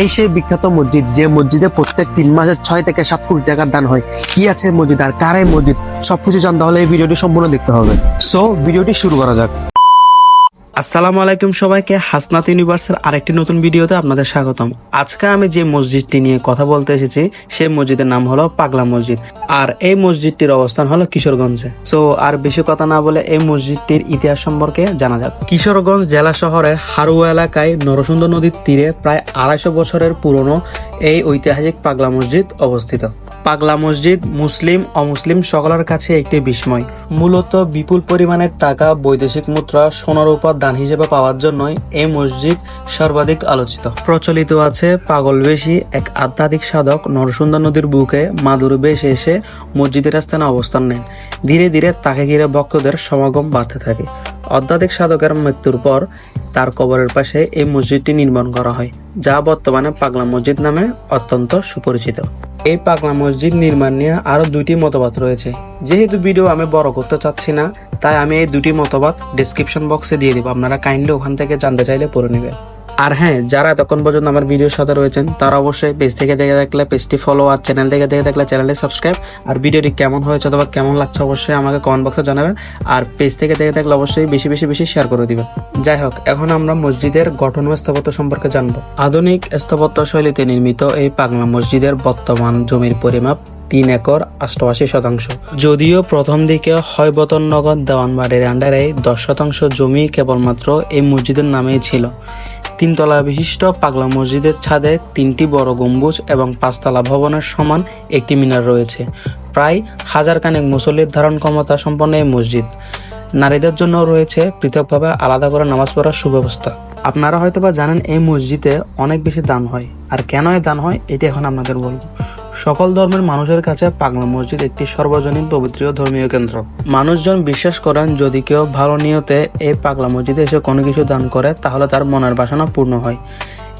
এই সেই বিখ্যাত মসজিদ, যে মসজিদে প্রত্যেক তিন মাসে ছয় থেকে সাত কোটি টাকার দান হয়। কি আছে মসজিদ আর কারাই মসজিদ? সবকিছু জানতে হলে এই ভিডিওটি সম্পূর্ণ দেখতে হবে। সো ভিডিওটি শুরু করা যাক। আসসালামু আলাইকুম সবাইকে হাসনাত ইউনিভার্সের আরেকটি নতুন ভিডিওতে আপনাদের স্বাগতম। আজকে আমি যে মসজিদটি নিয়ে কথা বলতে এসেছি, সেই মসজিদের নাম হলো পাগলা মসজিদ। আর এই মসজিদটির অবস্থান হলো কিশোরগঞ্জে। সো, আর বেশি কথা না বলে এই মসজিদটির ইতিহাস সম্পর্কে জানা যাক। কিশোরগঞ্জ জেলা শহরের হারুয়া এলাকায় নরসুন্দর নদীর তীরে প্রায় আড়াইশো বছরের পুরনো এই ঐতিহাসিক পাগলা মসজিদ অবস্থিত। পাগলা মসজিদ, মুসলিম, অমুসলিম সকলের কাছে একটি বিস্ময়। মূলত বিপুল পরিমাণের টাকা বৈদেশিক মুদ্রা সোনার উপর দান হিসেবে পাওয়ার জন্যই এই মসজিদ সর্বাধিক আলোচিত। প্রচলিত আছে পাগল বেশি, এক আধ্যাত্মিক সাধক নরসুন্দর নদীর বুকে মাদুর বেশে এসে মসজিদের স্থানে অবস্থান নেন। ধীরে ধীরে তাকে ঘিরে ভক্তদের সমাগম বাড়তে থাকে। অধ্যাত্মিক সাধকের মৃত্যুর পর তার কবরের পাশে এই মসজিদটি নির্মাণ করা হয়, যা বর্তমানে পাগলা মসজিদ নামে অত্যন্ত সুপরিচিত। এই পাগলা মসজিদ নির্মাণ নিয়ে আরও দুইটি মতবাদ রয়েছে। যেহেতু ভিডিও আমি বড় করতে চাচ্ছি না, তাই আমি এই দুটি মতবাদ ডিসক্রিপশন বক্সে দিয়ে দিব। আপনারা কাইন্ডলি ওখান থেকে জানতে চাইলে পড়ে নেবেন। আর হ্যাঁ যারা এতক্ষণ পর্যন্ত আমার ভিডিওর সাথে রয়েছেন, তারা অবশ্যই পেজ থেকে দেখে থাকলে পেজটি ফলো আর চ্যানেল থেকে দেখে থাকলে চ্যানেলটি সাবস্ক্রাইব আর ভিডিওটি কেমন হয়েছে অথবা কেমন লাগছে অবশ্যই আমাকে কমেন্ট বক্সে জানাবেন। আর পেজ থেকে দেখে থাকলে অবশ্যই বেশি বেশি বেশি শেয়ার করে দিবেন। যাই হোক, এখন আমরা মসজিদের গঠন ও স্থাপত্য সম্পর্কে জানব। আধুনিক স্থাপত্য শৈলীতে নির্মিত এই পাগলা মসজিদের বর্তমান জমির পরিমাপ তিন একর অষ্টআশি শতাংশ। যদিও প্রথম দিকে হয়বতন নগর দেওয়ানবাড়ির আন্ডারে দশ শতাংশ জমি কেবলমাত্র এই মসজিদের নামেই ছিল। তিনতলা বিশিষ্ট পাগলা মসজিদের ছাদে তিনটি বড় গম্বুজ এবং পাঁচতলা ভবনের সমান একটি মিনার রয়েছে। প্রায় হাজার কানেক মুসল্লির ধারণ ক্ষমতা সম্পন্ন এই মসজিদ। নারীদের জন্য রয়েছে পৃথকভাবে আলাদা করে নামাজ পড়ার সুব্যবস্থা। আপনারা হয়তোবা জানেন এই মসজিদে অনেক বেশি দান হয়। আর কেন দান হয়, এটি এখন আপনাদের বলব। সকল ধর্মের মানুষের কাছে পাগলা মসজিদ একটি সর্বজনীন পবিত্র ধর্মীয় কেন্দ্র। মানুষজন বিশ্বাস করেন, যদি কেউ ভালো নিয়তে এই পাগলা মসজিদে এসে কোনো কিছু দান করে, তাহলে তার মনের বাসনা পূর্ণ হয়।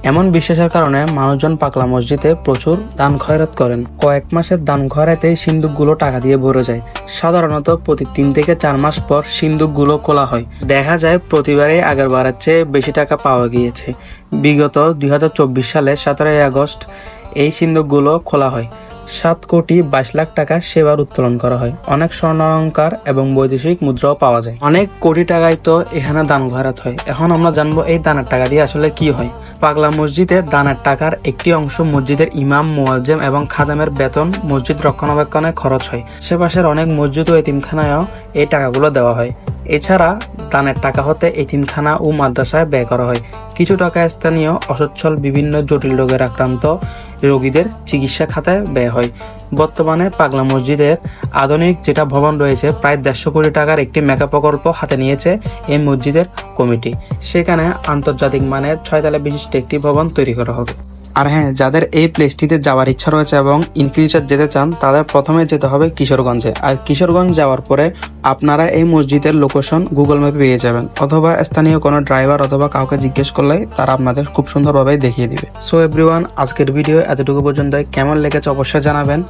এমন বিশ্বাসের কারণে মানুষজন পাগলা মসজিদে প্রচুর দান খয়রাত করেন। কয়েক মাসের দান খয়রাতেই সিন্দুকগুলো টাকা দিয়ে ভরে যায়। সাধারণত প্রতি তিন থেকে চার মাস পর সিন্দুকগুলো খোলা হয়। দেখা যায় প্রতিবারই আগের বারের চেয়ে বেশি টাকা পাওয়া গিয়েছে। বিগত দুই হাজার চব্বিশ সালে সতেরোই আগস্ট এই সিন্দুকগুলো খোলা হয়। সাত কোটি বাইশ লাখ টাকা সেবার উত্তোলন করা হয়। অনেক স্বর্ণালঙ্কার এবং বৈদেশিক মুদ্রাও পাওয়া যায়। অনেক কোটি টাকায় তো এখানে দান ঘরাত হয়। এখন আমরা জানব এই দানের টাকা দিয়ে আসলে কি হয়। পাগলা মসজিদে দানের টাকার একটি অংশ মসজিদের ইমাম, মুয়াজ্জেম এবং খাদামের বেতন মসজিদ রক্ষণাবেক্ষণে খরচ হয়। আশেপাশের অনেক মসজিদ ও এতিমখানায়ও এই টাকাগুলো দেওয়া হয়। এছাড়া দানের টাকা হতে এতিমখানা ও মাদ্রাসায় ব্যয় করা হয়। কিছু টাকা স্থানীয় অসচ্ছল বিভিন্ন জটিল রোগের আক্রান্ত রোগীদের চিকিৎসা খাতায় ব্যয় হয়। বর্তমানে পাগলা মসজিদের আধুনিক যেটা ভবন রয়েছে, প্রায় দেড়শো কোটি টাকার একটি মেগা প্রকল্প হাতে নিয়েছে এই মসজিদের কমিটি। সেখানে আন্তর্জাতিক মানের ছয়তলা বিশিষ্ট একটি ভবন তৈরি করা হবে। আর হ্যাঁ যাদের এই প্লেসটিতে যাওয়ার ইচ্ছা রয়েছে এবং ইন ফিউচার যেতে চান, তাদের প্রথমে যেতে হবে কিশোরগঞ্জে। আর কিশোরগঞ্জ যাওয়ার পরে আপনারা এই মসজিদের লোকেশন গুগল ম্যাপে পেয়ে যাবেন, অথবা স্থানীয় কোনো ড্রাইভার অথবা কাউকে জিজ্ঞেস করলে তারা আপনাদের খুব সুন্দরভাবে দেখিয়ে দিবে। সো এভরিওয়ান আজকের ভিডিও এতটুকু পর্যন্ত কেমন লেগেছে অবশ্যই জানাবেন।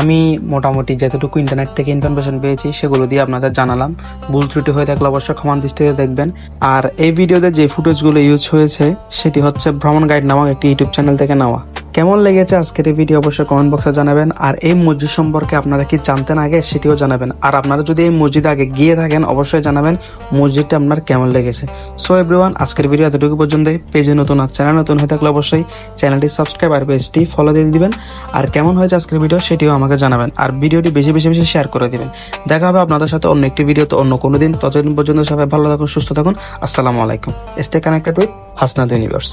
আমি মোটামুটি যতটুকু ইন্টারনেট থেকে ইনফরমেশন পেয়েছি, সেগুলো দিয়ে আপনাদের জানালাম। ভুল ত্রুটি হয়ে থাকলে অবশ্যই ক্ষমা দৃষ্টিতে দেখবেন। আর এই ভিডিওতে যে ফুটেজগুলো ইউজ হয়েছে, সেটি হচ্ছে ভ্রমণ গাইড নামক একটি ইউটিউব চ্যানেল থেকে নেওয়া। কেমন লেগেছে আজকের এই ভিডিও অবশ্যই কমেন্ট বক্সে জানাবেন। আর এই মসজিদ সম্পর্কে আপনারা কি জানতেন আগে সেটিও জানাবেন। আর আপনারা যদি এই মসজিদে আগে গিয়ে থাকেন, অবশ্যই জানাবেন মসজিদটা আপনার কেমন লেগেছে। সো এভরিওয়ান আজকের ভিডিও এতটুকু পর্যন্ত পেজে নতুন আর চ্যানেল নতুন হয়ে থাকলে অবশ্যই চ্যানেলটি সাবস্ক্রাইব আর পেজটি ফলো দিয়ে দিবেন। আর কেমন হয়েছে আজকের ভিডিও সেটিও আমাকে জানাবেন। আর ভিডিওটি বেশি বেশি বেশি শেয়ার করে দিবেন। দেখা হবে আপনাদের সাথে অন্য একটি ভিডিও তো অন্য কোনো দিন। ততদিন পর্যন্ত সবাই ভালো থাকুন, সুস্থ থাকুন। আসসালামু আলাইকুম। Stay connected with Hasnad universe